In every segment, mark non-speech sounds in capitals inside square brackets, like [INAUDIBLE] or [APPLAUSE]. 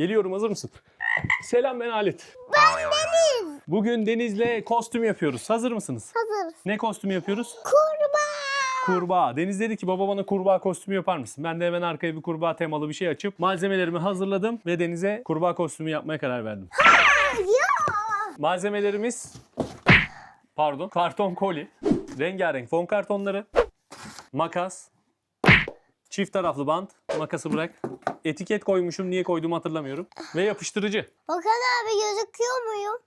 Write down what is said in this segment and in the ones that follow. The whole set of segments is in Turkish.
Geliyorum hazır mısın? Selam ben Halit. Ben Deniz. Bugün Deniz'le kostüm yapıyoruz. Hazır mısınız? Hazır. Ne kostümü yapıyoruz? Kurbağa. Kurbağa. Deniz dedi ki baba bana kurbağa kostümü yapar mısın? Ben de hemen arkaya bir kurbağa temalı bir şey açıp malzemelerimi hazırladım ve Deniz'e kurbağa kostümü yapmaya karar verdim. Ya. Malzemelerimiz pardon karton koli, rengarenk fon kartonları, makas, çift taraflı bant, makası bırak. Etiket koymuşum niye koyduğumu hatırlamıyorum. Ve yapıştırıcı. Okan abi gözüküyor muyum?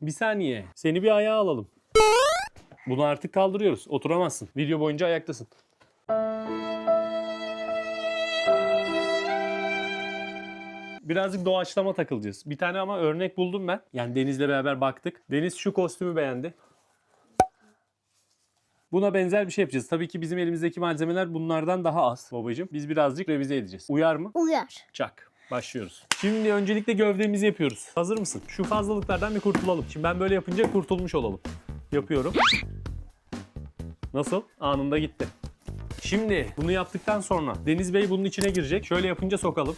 Bir saniye. Seni bir ayağa alalım. Bunu artık kaldırıyoruz. Oturamazsın. Video boyunca ayaktasın. Birazcık doğaçlama takılacağız. Bir tane ama örnek buldum ben. Yani Deniz'le beraber baktık. Deniz şu kostümü beğendi. Buna benzer bir şey yapacağız. Tabii ki bizim elimizdeki malzemeler bunlardan daha az babacığım. Biz birazcık revize edeceğiz. Uyar mı? Uyar. Çak. Başlıyoruz. Şimdi öncelikle gövdemizi yapıyoruz. Hazır mısın? Şu fazlalıklardan bir kurtulalım. Şimdi ben böyle yapınca kurtulmuş olalım. Yapıyorum. Nasıl? Anında gitti. Şimdi bunu yaptıktan sonra Deniz Bey bunun içine girecek. Şöyle yapınca sokalım.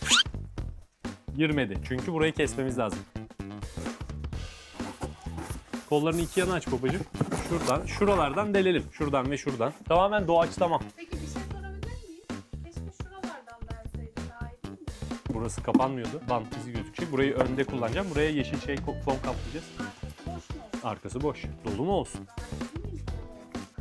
Girmedi. Çünkü burayı kesmemiz lazım. Kollarını iki yana aç babacığım. Şuradan, şuralardan delelim. Şuradan ve şuradan. Tamamen doğaçlama. Peki bir şey sorabilir miyim? Keşke şuralardan verseydin daha iyi değil mi? Burası kapanmıyordu. Bant izi gözükecek. Burayı önde kullanacağım. Buraya yeşil şey ko- fon kaplayacağız. Boş mu? Arkası boş. Dolu mu olsun?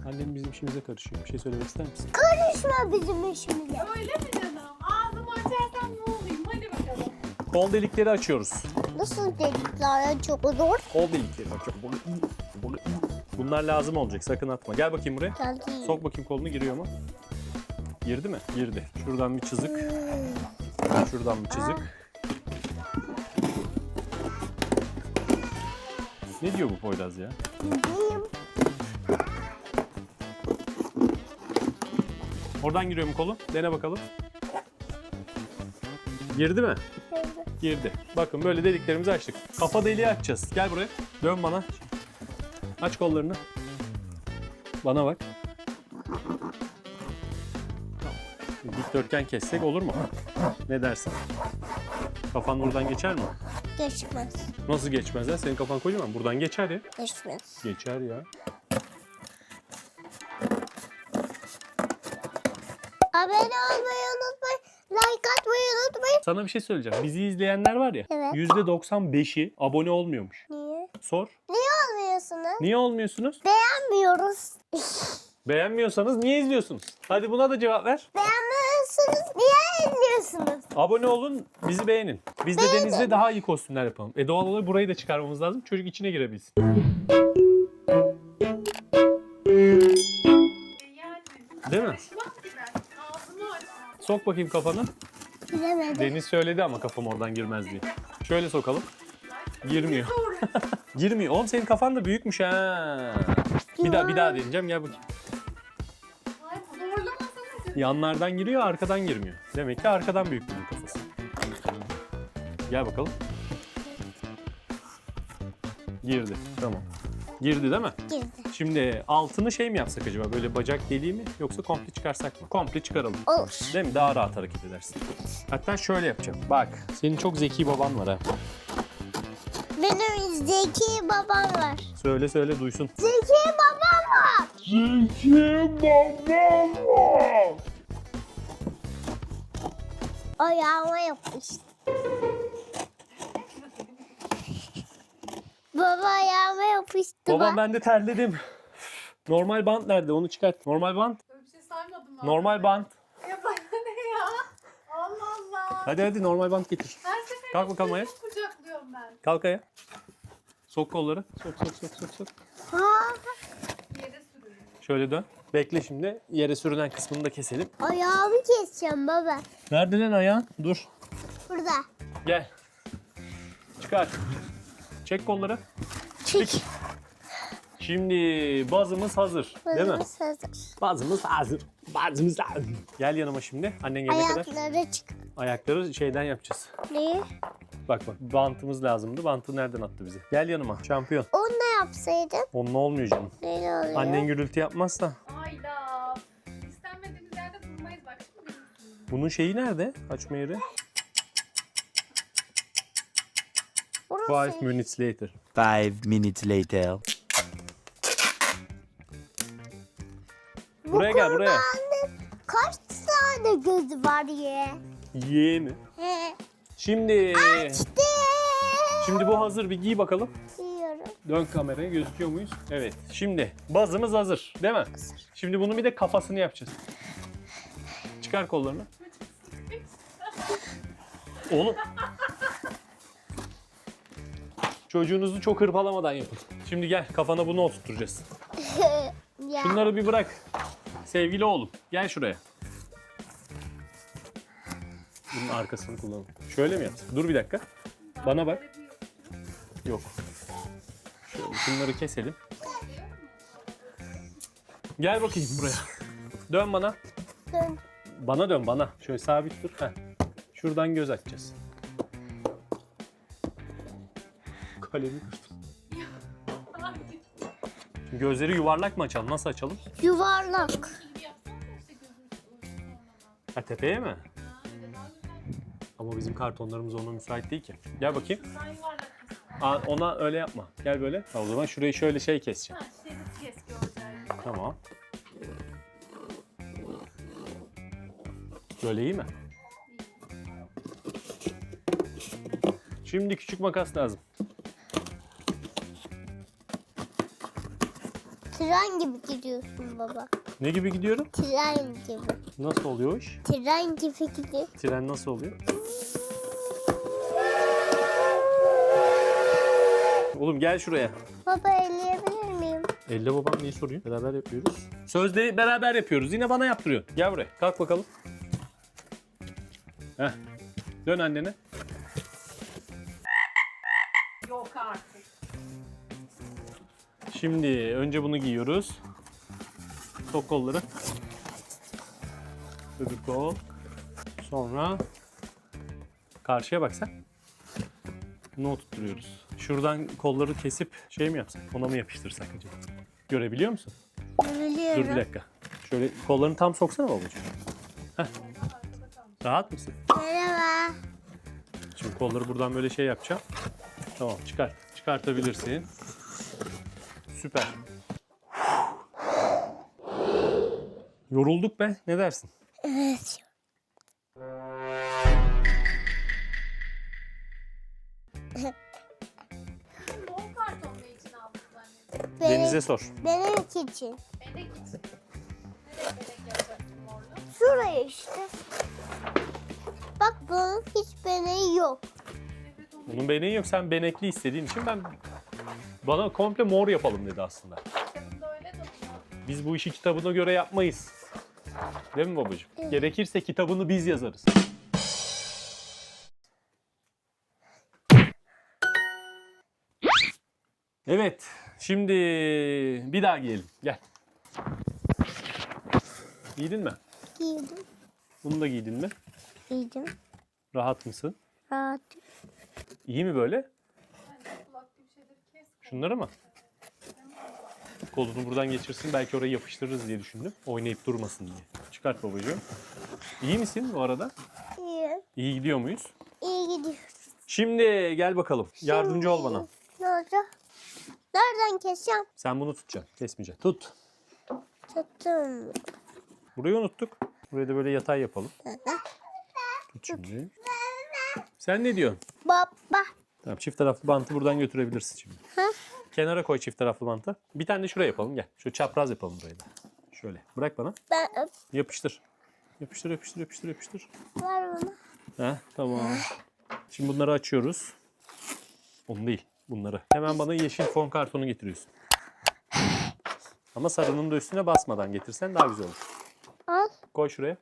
Annem bizim işimize karışıyor. Bir şey söylemek ister misin? Karışma bizim işimize. Öyle mi canım? Ağzımı açarsam ne olayım? Hadi bakalım. Kol delikleri açıyoruz. Nasıl delikler çok zor? Kol delikleri açıyoruz. Bunlar lazım olacak. Sakın atma. Gel bakayım buraya. Geldi. Sok bakayım kolunu giriyor mu? Girdi mi? Girdi. Şuradan bir çizik. Şuradan bir çizik. Ne diyor bu Poyraz ya? Oradan giriyor mu kolu? Dene bakalım. Girdi mi? Girdi. Bakın böyle deliklerimizi açtık. Kafa deliği açacağız. Gel buraya. Dön bana. Aç kollarını. Bana bak. Dikdörtgen kessek olur mu? Ne dersin? Kafan buradan geçer mi? Geçmez. Nasıl geçmez ya? Senin kafan kocaman. Buradan geçer ya. Geçmez. Geçer ya. Abone olmayı unutmayın. Like atmayı unutmayın. Sana bir şey söyleyeceğim. Bizi izleyenler var ya. Evet. %95'i abone olmuyormuş. Niye? Sor. Niye olmuyorsunuz? Niye olmuyorsunuz? Beğenmiyoruz. Beğenmiyorsanız niye izliyorsunuz? Hadi buna da cevap ver. Beğenmiyorsunuz. Niye izliyorsunuz? Abone olun, bizi beğenin. Biz de Deniz'le daha iyi kostümler yapalım. E doğal olarak burayı da çıkarmamız lazım. Çocuk içine girebilsin. Değil mi? Sok bakayım kafanı. Bilemedim. Deniz söyledi ama kafam oradan girmez diye. Şöyle sokalım. Girmiyor. Girmiyor. Oğlum senin kafan da büyükmüş ha. Bir daha bir daha deneyeceğim. Gel bakayım. Ay zorlamasana seni. Yanlardan giriyor, arkadan girmiyor. Demek ki arkadan büyük bunun kafası. Gel bakalım. Girdi. Tamam. Girdi değil mi? Girdi. Şimdi altını şey mi yapsak acaba? Böyle bacak deliği mi yoksa komple çıkarsak mı? Komple çıkaralım. Olur. Değil mi? Daha rahat hareket edersin. Hatta şöyle yapacağım. Bak. Senin çok zeki baban var ha. Zeki babam var. Söyle söyle duysun. Zeki babam var. Zeki babam var. Ayağıma yapıştı. [LAUGHS] Baba ayağıma yapıştı. Babam bak. ben de terledim. Normal bant nerede? Onu çıkart. Normal bant. Böyle bir şey saymadım ben. Normal bant. Ya bana ne ya? Allah Allah. Hadi hadi normal bant getir. Her seferinde Kalk bakalım ayağa. kucaklıyorum ben. Kalk ayağa. Sok kolları. Sok sok sok sok sok. Ha, Yere sürüyorum. Şöyle dön. Bekle şimdi. Yere sürünen kısmını da keselim. ayağımı keseceğim baba. Nerede lan ayağın? Dur. Burada. Gel. Çıkar. Çek kolları. Çek. Şimdi bazımız hazır. Değil mi? Bazımız hazır. Bazımız hazır. Bazımız hazır. Gel yanıma şimdi. Annen gelene kadar Ayakları çık. ayakları şeyden yapacağız. Ne? Bak bak bantımız lazımdı. Bantı nereden attı bizi? Gel yanıma. Şampiyon. Onu da yapsaydın. Onunla olmuyor canım. Ne oluyor? Annen gürültü yapmazsa. Hayda. İstenmediğimiz yerde durmayız bak şimdi. Bunun şeyi nerede? Açma yeri. Burası. Five minutes later. Five minutes later. Bu Buraya gel, buraya. kurbanın Kaç tane gözü var ye? Yeğeni. He. Şimdi İşte. şimdi bu hazır bir giy bakalım. Diyorum. Dön kameraya gözüküyor muyuz? Evet. Şimdi bazımız hazır değil mi? Şimdi bunun bir de kafasını yapacağız. Çıkar kollarını. Oğlum. Çocuğunuzu çok hırpalamadan yapın. Şimdi gel kafana bunu oturtacağız. [LAUGHS] Şunları bir bırak. Sevgili oğlum gel şuraya. Bunun arkasını kullanalım. Şöyle mi yapsın? Dur bir dakika. Bana bak. Yok. Şöyle şunları keselim. Gel bakayım buraya. Dön bana. Dön. Bana dön bana. Şöyle sabit dur. Heh. Şuradan göz açacağız. Kalemi kırdım. Gözleri yuvarlak mı açalım? Nasıl açalım? Yuvarlak. Ha tepeye mi? Ama bizim kartonlarımız ona müsait değil ki. Gel bakayım. Aa, ona öyle yapma. Gel böyle. Ha, o zaman şurayı şöyle şey keseceğim. Ha, şerit. Tamam. Böyle iyi mi? Şimdi küçük makas lazım. Tren gibi gidiyorsun baba. Ne gibi gidiyorum? Tren gibi. Nasıl oluyor o iş? Tren gibi gidiyor. Tren nasıl oluyor? Oğlum gel şuraya. Baba elleyebilir miyim? Elle babam niye soruyor? Beraber yapıyoruz. Sözde beraber yapıyoruz. Yine bana yaptırıyorsun. Gel buraya. Kalk bakalım. Heh. Dön annene. Yok artık. Şimdi önce bunu giyiyoruz. Sok kolları. Öbür kol. Sonra karşıya bak sen. Bunu oturtuyoruz. Şuradan kolları kesip şey mi yapsak? Ona mı yapıştırsak acaba? Görebiliyor musun? Biliyorum. Dur bir dakika. Şöyle kollarını tam soksana babacığım. Heh. Rahat mısın? Merhaba. Şimdi kolları buradan böyle şey yapacağım. Tamam çıkart. Çıkartabilirsin. Süper. Yorulduk be. Ne dersin? Benim, Deniz'e sor. benim için. Belek için. Nereye morlu? Şuraya işte. Bak bunun hiç beneği yok. Evet onu Bunun beneği yok. Sen benekli istediğin için ben bana komple mor yapalım dedi aslında. kitabında öyle de bunu. Biz bu işi kitabına göre yapmayız. Değil mi babacığım? Gerekirse kitabını biz yazarız. Evet. Şimdi bir daha giyelim. Gel. Giydin mi? Giydim. Bunu da giydin mi? Giydim. Rahat mısın? Rahat. İyi mi böyle? Şunları mı? Kolunu buradan geçirsin belki orayı yapıştırırız diye düşündüm. Oynayıp durmasın diye. Çıkart babacığım. İyi misin bu arada? İyi. İyi gidiyor muyuz? İyi gidiyor. Şimdi gel bakalım. Yardımcı ol bana. Ne olacak? Nereden keseceğim? Sen bunu tutacaksın. Kesmeyeceksin. Tut. Tuttum. Burayı unuttuk. Buraya da böyle yatay yapalım. Tut şimdi. Sen ne diyorsun? Baba. Tamam çift taraflı bantı buradan götürebilirsin şimdi. Hı? Kenara koy çift taraflı bantı. Bir tane de şuraya yapalım gel. Şu çapraz yapalım burayı da. Şöyle. Bırak bana. Ben öp. Yapıştır. Yapıştır yapıştır yapıştır yapıştır. Ver bana. Heh, tamam. Şimdi bunları açıyoruz. Onu değil, bunları. Hemen bana yeşil fon kartonu getiriyorsun. Ama sarının da üstüne basmadan getirsen daha güzel olur. Al. Koy şuraya.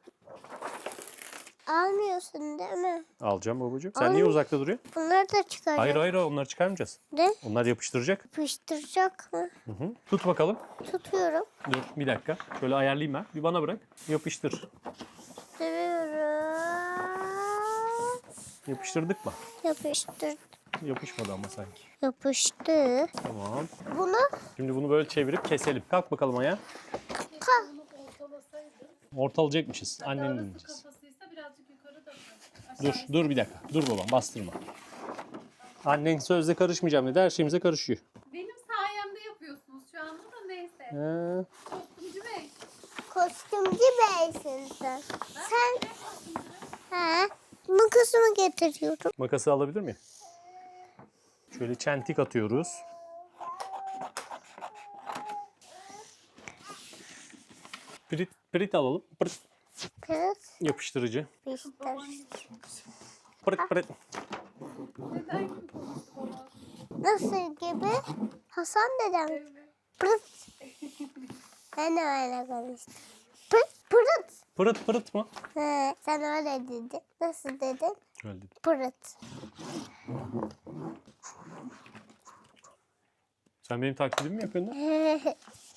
Almıyorsun değil mi? Alacağım babacığım. Sen niye uzakta duruyorsun? Bunları da çıkaracağım. Hayır hayır onları çıkarmayacağız. Ne? Onlar yapıştıracak. Yapıştıracak mı? Hı hı. Tut bakalım. Tutuyorum. Dur bir dakika. Şöyle ayarlayayım ben. Bir bana bırak. Yapıştır. Seviyorum. Yapıştırdık mı? Yapıştır. Yapışmadı ama sanki. Yapıştı. Tamam. Bunu Şimdi bunu böyle çevirip keselim. Kalk bakalım. Bunu ortalasaydın. Ortalayacakmışız. Anneni dinleyeceğiz. kafasıysa birazcık yukarı da. Dur, dur bir dakika. Dur babam, bastırma. Annen sözde karışmayacağım dedi. Her şeyimize karışıyor. Benim sayemde yapıyorsunuz şu anda da neyse. He. Kostümcü bey. Kostümcü beysin sen. Sen ha, makasımı getiriyorum. Makası alabilir miyim? Şöyle çentik atıyoruz. Prit, prit alalım. Prit. Kız Yapıştırıcı. Konuştu baba? Nasıl gibi? Hasan dedem. Pırt. Ben de öyle konuştum. Pırt pırt. Pırıt pırıt mı? He, sen öyle dedin. Nasıl dedin? Öyle dedim. Pırt. Sen benim taklidimi mi yapıyorsun? [LAUGHS]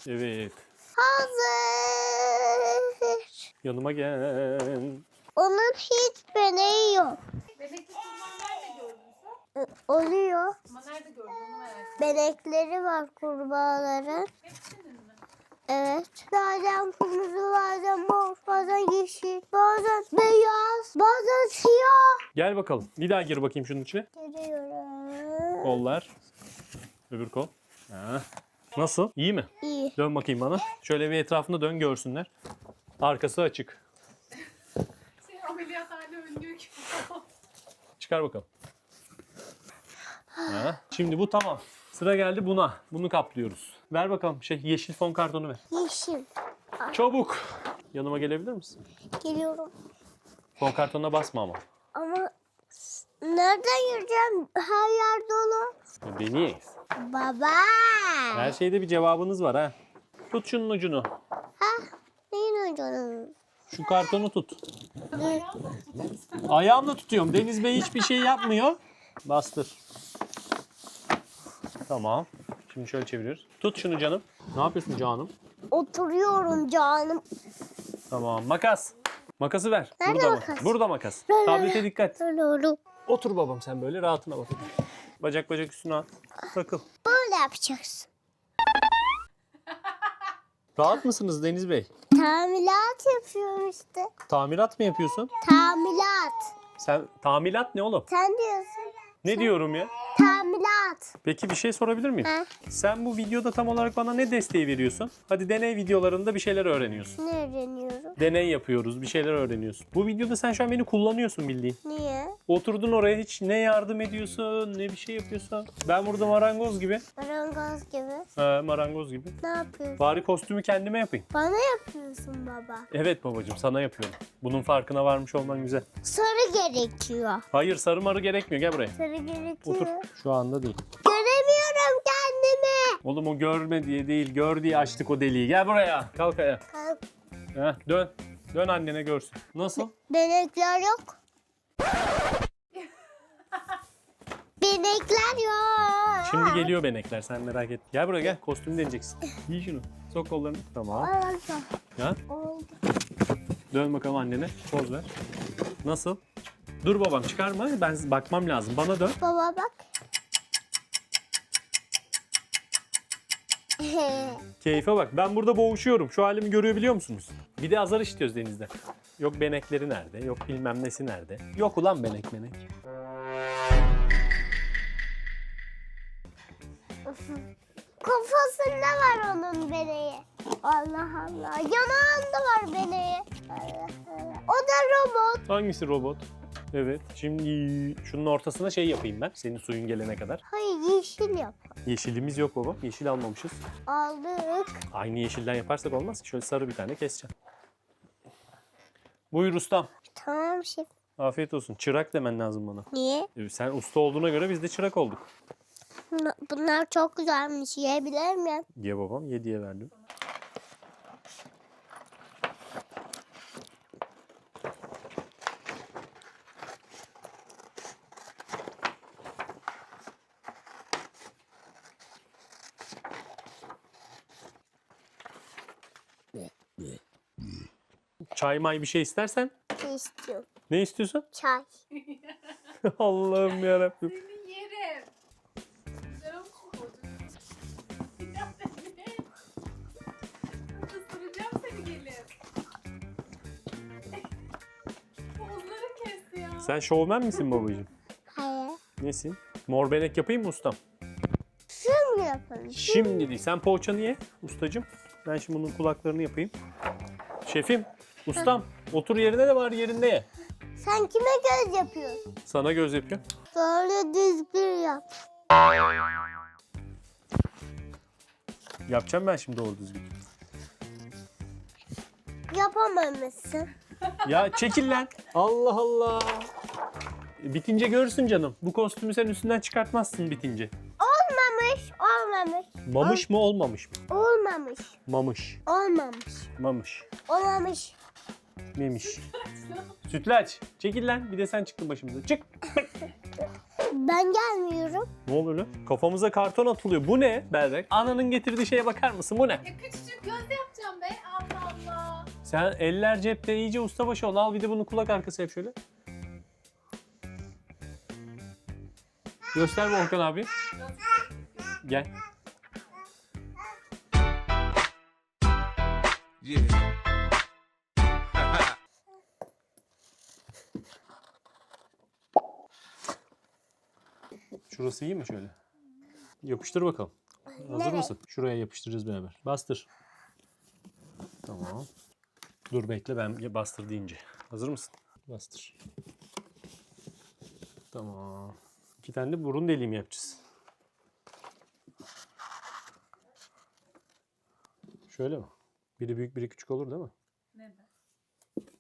Evet. Hazır. Yanıma gel. Onun hiç beneği yok. Benekli kurban nerede gördün sen? Ö, Oluyor. Ama nerede gördün onu merak ettim. Benekleri var kurbağaların. Hepsinin mi? Evet. Bazen kırmızı, bazen mor, bazen yeşil, bazen beyaz, bazen siyah. Gel bakalım. Bir daha gir bakayım şunun içine. Görüyorum. Kollar. Öbür kol. Ha. Nasıl? İyi mi? İyi. Dön bakayım bana. Şöyle bir etrafında dön görsünler. Arkası açık. Şey ameliyathane önlüğü gibi. Çıkar bakalım. Ha. Şimdi bu tamam. Sıra geldi buna. Bunu kaplıyoruz. Ver bakalım şey yeşil fon kartonu ver. Yeşil. Çabuk. Yanıma gelebilir misin? Geliyorum. Fon kartonuna basma ama. Ama nereden yürüyeceğim? Her yer dolu. Deneyiz. Baba. Her şeyde bir cevabınız var ha. Tut şunun ucunu. Ha? Neyin ucunu? Şu kartonu tut. Ayağımla tutuyorum. Deniz Bey hiçbir şey yapmıyor. Bastır. Tamam. Şimdi şöyle çeviriyoruz. Tut şunu canım. Ne yapıyorsun canım? Oturuyorum canım. Tamam. Makas. Makası ver. Nerede Burada makas? Burada makas. Tablete dikkat. Otur babam sen böyle rahatına bak. Bacak bacak üstüne at. Takıl. Böyle yapacaksın. Rahat mısınız Deniz Bey? Tamirat yapıyorum işte. Tamirat mı yapıyorsun? Tamirat. Sen tamilat ne oğlum? Sen diyorsun. Ne diyorum ya? Tamirat. Peki bir şey sorabilir miyim? Ha? Sen bu videoda tam olarak bana ne desteği veriyorsun? Hadi deney videolarında bir şeyler öğreniyorsun. Ne öğreniyorum? Deney yapıyoruz, bir şeyler öğreniyorsun. Bu videoda sen şu an beni kullanıyorsun bildiğin. Niye? Oturdun oraya hiç ne yardım ediyorsun, ne bir şey yapıyorsun. Ben burada marangoz gibi. Marangoz gibi. Ha, marangoz gibi. Ne yapıyorsun? Bari kostümü kendime yapayım. Bana yapıyorsun baba. Evet babacığım sana yapıyorum. Bunun farkına varmış olman güzel. Sarı gerekiyor. Hayır sarı marı gerekmiyor gel buraya. Sarı gerekiyor. Otur. Şu anda değil. Göremiyorum kendimi. Oğlum o görme diye değil, gör diye açtık o deliği. Gel buraya. Kalk ayağa. Kalk. Heh, dön. Dön annene görsün. Nasıl? Benekler yok. Benekler yok. Şimdi geliyor benekler sen merak et. Gel buraya gel. Kostümü deneyeceksin. Giy şunu. Sok kollarını. Tamam. Oldu. Ya. Oldu. Dön bakalım annene. Poz ver. Nasıl? Dur babam çıkarma. Ben bakmam lazım. Bana dön. Baba bak. [LAUGHS] Keyfe bak. Ben burada boğuşuyorum. Şu halimi görüyor biliyor musunuz? Bir de azar işitiyoruz denizde. Yok benekleri nerede? Yok bilmem nesi nerede? Yok ulan benek benek. Kafasında var onun beneği. Allah Allah. Yanağında var beneği. Allah Allah. O da robot. Hangisi robot? Evet. Şimdi şunun ortasına şey yapayım ben. Senin suyun gelene kadar. Hayır yeşil yap. Yeşilimiz yok baba. Yeşil almamışız. Aldık. Aynı yeşilden yaparsak olmaz ki. Şöyle sarı bir tane keseceğim. Buyur ustam. Tamam şef. Afiyet olsun. Çırak demen lazım bana. Niye? E, Sen usta olduğuna göre biz de çırak olduk. Bunlar- çok güzelmiş. Yiyebilir miyim? Ye babam. Ye diye verdim. Çay may bir şey istersen. Ne istiyorum? Ne istiyorsun? Çay. [LAUGHS] Allah'ım yarabbim. Seni yerim. Isıracağım seni gelip. Kes ya. Sen şovmen misin babacığım? Hayır. Nesin? Mor benek yapayım mı ustam? Şimdi yapalım. Şimdi değil. Sen poğaçanı ye ustacım. Ben şimdi bunun kulaklarını yapayım. Şefim, ustam otur yerine de var yerinde ye. Sen kime göz yapıyorsun? Sana göz yapıyor. Böyle düzgün yap. Yapacağım ben şimdi doğru düzgün. Yapamamışsın. Ya çekil lan. Allah Allah. Bitince görürsün canım. Bu kostümü sen üstünden çıkartmazsın bitince. Olmamış, olmamış, Mamış mı olmamış mı? olmamış, Mamış. olmamış, Mamış. olmamış. Memiş. Sütlaç. Çekil lan. Bir de sen çıktın başımıza. Çık. Ben gelmiyorum. Ne oluyor lan? Kafamıza karton atılıyor. Bu ne Berrak? Ananın getirdiği şeye bakar mısın? Bu ne? Ya küçücük gözde yapacağım be. Allah Allah. Sen eller cepte iyice ustabaşı ol. Al bir de bunu kulak arkası yap şöyle. Göster Volkan abi. Gel. Yeah. Şurası iyi mi şöyle? Yapıştır bakalım. Hazır Nereye? mısın? Şuraya yapıştıracağız beraber. Bastır. Tamam. Dur bekle ben bastır deyince. Hazır mısın? Bastır. Tamam. İki tane de burun deliğimi yapacağız. Şöyle mi? Biri büyük biri küçük olur değil mi? Neden?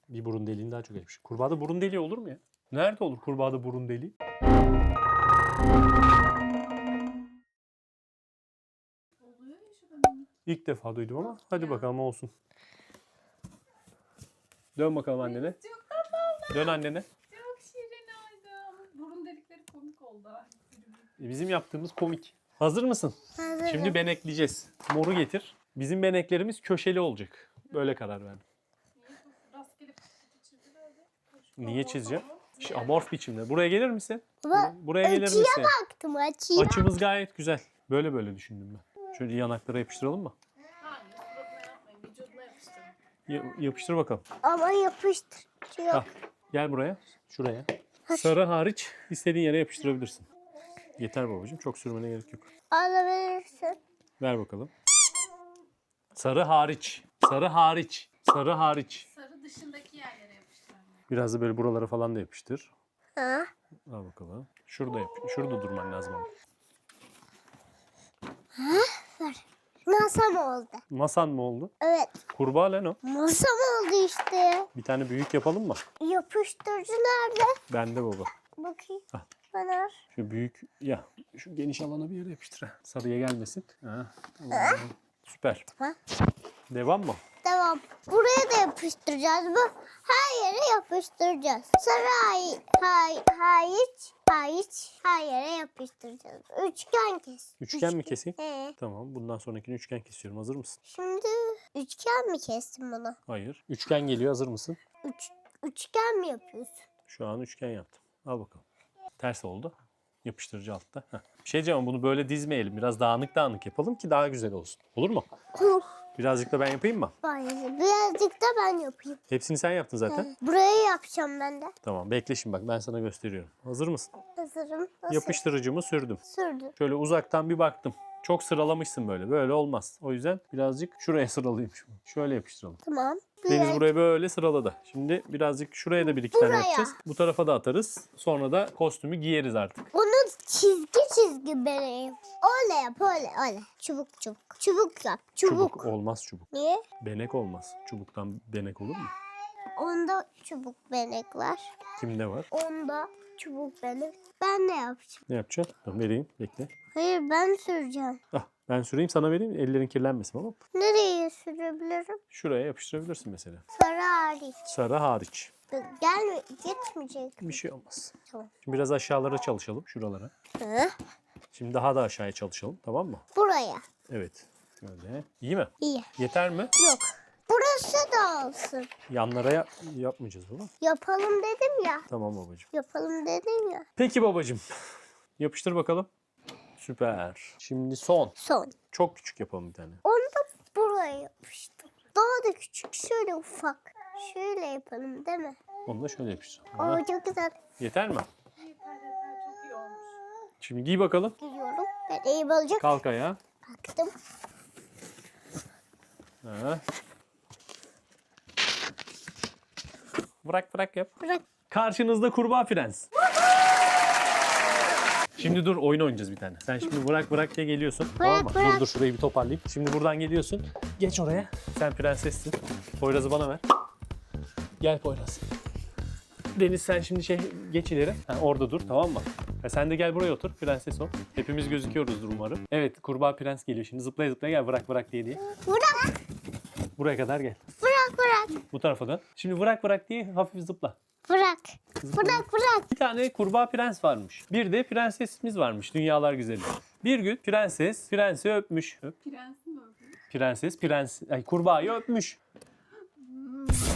Bir burun deliğin daha çok yakışır. Kurbağada burun deliği olur mu ya? Nerede olur kurbağada burun deliği? İlk defa duydum ama hadi bakalım olsun. Dön bakalım annene. Çok tatlı. Dön annene. Çok şirin oldu. Ama burun delikleri komik oldu. E, Bizim yaptığımız komik. Hazır mısın? Hazırım. Şimdi benekleyeceğiz. Moru getir. Bizim beneklerimiz köşeli olacak. Böyle karar verdim. Niye bu rastgele çizdi öyle? Niye çizeceğim? Ş- Amorf biçimde. Buraya gelir misin? Baba, Buraya gelir açıya misin? baktım açıya. Açımız gayet güzel. Böyle böyle düşündüm ben. Şöyle yanaklara yapıştıralım mı? Hayır suratına yapmayın. Vücuduna yapıştırın. Ya- yapıştır bakalım. Ama yapıştır. Yok. Al. Gel buraya. Şuraya. Sarı hariç istediğin yere yapıştırabilirsin. Yeter babacığım. Çok sürmene gerek yok. Alabilirsin. Ver bakalım. Sarı hariç. Sarı hariç. Sarı hariç. Sarı dışındaki. Biraz da böyle buralara falan da yapıştır. Ha? Al bakalım. Şurada yap. Şurada durman lazım ama. Masam oldu. Masan mı oldu? Evet. Kurbağa lan o. Masam oldu işte. Bir tane büyük yapalım mı? Yapıştırıcı nerede? Bende baba. Bakayım. Al. Bana. Şu büyük ya şu geniş alana bir yere yapıştır. ha. Sarıya gelmesin. Ha. Süper. Tamam. Devam mı? Devam. Buraya da yapıştıracağız. Bu her yere yapıştıracağız. Sarı hay, hay, hariç, hariç her yere yapıştıracağız. Üçgen kes. Üçgen mi keseyim? He. Tamam. Bundan sonrakini üçgen kesiyorum. Hazır mısın? Şimdi üçgen mi kestin bunu? Hayır. Üçgen geliyor. Hazır mısın? Üç, üçgen mi yapıyorsun? Şu an üçgen yaptım. Al bakalım. Ters oldu. Yapıştırıcı altta. Heh. Bir şey diyeceğim ama bunu böyle dizmeyelim. Biraz dağınık dağınık yapalım ki daha güzel olsun. Olur mu? Huh. Birazcık da ben yapayım mı? Hayır, Birazcık da ben yapayım. Hepsini sen yaptın zaten. Burayı yapacağım ben de. Tamam bekle şimdi bak ben sana gösteriyorum. Hazır mısın? Hazırım. Nasıl? Yapıştırıcımı sürdüm. Sürdüm. Şöyle uzaktan bir baktım. Çok sıralamışsın böyle. Böyle olmaz. O yüzden birazcık şuraya [LAUGHS] sıralayayım şunu. Şöyle yapıştıralım. Tamam. Deniz buraya böyle sıraladı. Şimdi birazcık şuraya da bir iki tane Buraya. yapacağız. Bu tarafa da atarız. Sonra da kostümü giyeriz artık. Bunu çizgi çizgi vereyim. Öyle yap öyle öyle. Çubuk çubuk. Çubuk yap. Çubuk. Çubuk olmaz çubuk. Niye? Benek olmaz. Çubuktan benek olur mu? Onda çubuk benek var. Kimde var? Onda çubuk benek. Ben ne yapacağım? Ne yapacaksın? Tamam vereyim. Bekle. Hayır ben süreceğim. Ah, ben süreyim sana vereyim. Ellerin kirlenmesin mı? Nereye sürebilirim? Şuraya yapıştırabilirsin mesela. Sarı hariç. Sarı hariç. Gelme, geçmeyecek. Bir şey olmaz. Tamam. Şimdi biraz aşağılara çalışalım. Şuralara. Hı? Şimdi daha da aşağıya çalışalım. Tamam mı? Buraya. Evet. Şöyle. İyi mi? İyi. Yeter mi? Yok. Da olsun. Yanlara ya- yapmayacağız baba. Yapalım dedim ya. Tamam babacığım. Yapalım dedim ya. Peki babacığım. [LAUGHS] Yapıştır bakalım. Süper. Şimdi son. Son. Çok küçük yapalım bir tane. Onu da buraya yapıştım. Daha da küçük. Şöyle ufak. Şöyle yapalım değil mi? Onu da şöyle yapıştır. Oo Ha, çok güzel. Yeter mi? Yeter yeter çok iyi olmuş. Şimdi giy bakalım. Giyiyorum. Ben iyi olacak. Kalk ayağa. Kalktım. Ha. Bırak bırak yap. Bırak. Karşınızda kurbağa prens. Şimdi dur oyun oynayacağız bir tane. Sen şimdi bırak bırak diye geliyorsun. tamam mı? bırak. Dur dur şurayı bir toparlayayım. Şimdi buradan geliyorsun. Geç oraya. Sen prensessin. Poyraz'ı bana ver. Gel Poyraz. Deniz sen şimdi şey geç ileri. Ha, orada dur tamam mı? Ha, sen de gel buraya otur. Prenses ol. Hepimiz gözüküyoruzdur umarım. Evet kurbağa prens geliyor şimdi. Zıplaya zıplaya gel bırak bırak diye diye. Bırak. Buraya kadar gel. Bu tarafa dön. Şimdi bırak bırak diye hafif zıpla. Bırak. Bırak bırak. Bir tane kurbağa prens varmış. Bir de prensesimiz varmış. Dünyalar güzeli. Bir gün prenses prensi öpmüş. Öp. Prensi mi öldü? Prenses prens ay kurbağayı öpmüş.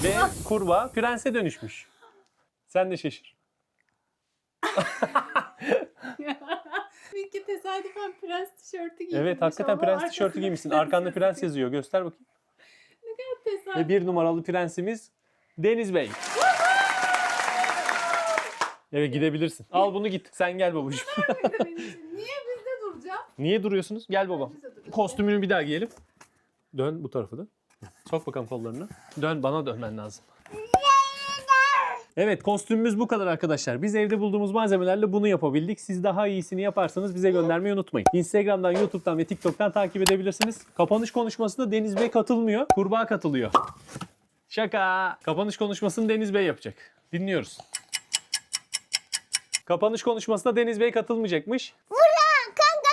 Ve kurbağa prense dönüşmüş. Sen de şaşır. [LAUGHS] Çünkü tesadüfen prens tişörtü giymiş. Evet hakikaten prens tişörtü giymişsin. Arkanda prens yazıyor. Göster bakayım. Tesadüf. Ve bir numaralı prensimiz Deniz Bey. Evet gidebilirsin. Al bunu git. Sen gel babacığım. Niye bizde duracağım? Niye duruyorsunuz? Gel babam. Kostümünü bir daha giyelim. Dön bu tarafa dön. Sok bakalım kollarını. Dön bana dönmen lazım. Evet kostümümüz bu kadar arkadaşlar. Biz evde bulduğumuz malzemelerle bunu yapabildik. Siz daha iyisini yaparsanız bize göndermeyi unutmayın. Instagram'dan, YouTube'dan ve TikTok'tan takip edebilirsiniz. Kapanış konuşmasında Deniz Bey katılmıyor. Kurbağa katılıyor. Şaka. Kapanış konuşmasını Deniz Bey yapacak. Dinliyoruz. Kapanış konuşmasına Deniz Bey katılmayacakmış. Bırak kankalar.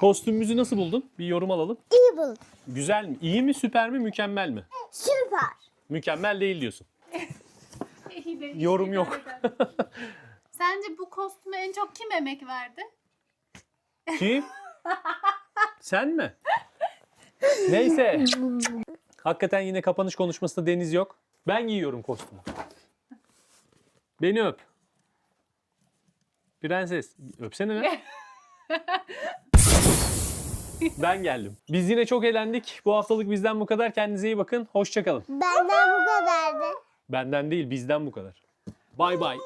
Kostümümüzü nasıl buldun? Bir yorum alalım. İyi bul. Güzel mi? İyi mi? Süper mi? Mükemmel mi? Süper. Mükemmel değil diyorsun. De Yorum yok. [LAUGHS] Sence bu kostüme en çok kim emek verdi? Kim? [LAUGHS] Sen mi? Neyse. Hakikaten yine kapanış konuşmasında Deniz yok. Ben giyiyorum kostümü. Beni öp. Prenses. Öpsene lan. [LAUGHS] ben geldim. Biz yine çok eğlendik. Bu haftalık bizden bu kadar. Kendinize iyi bakın. Hoşçakalın. Benden. Benden değil bizden bu kadar. Bay bay.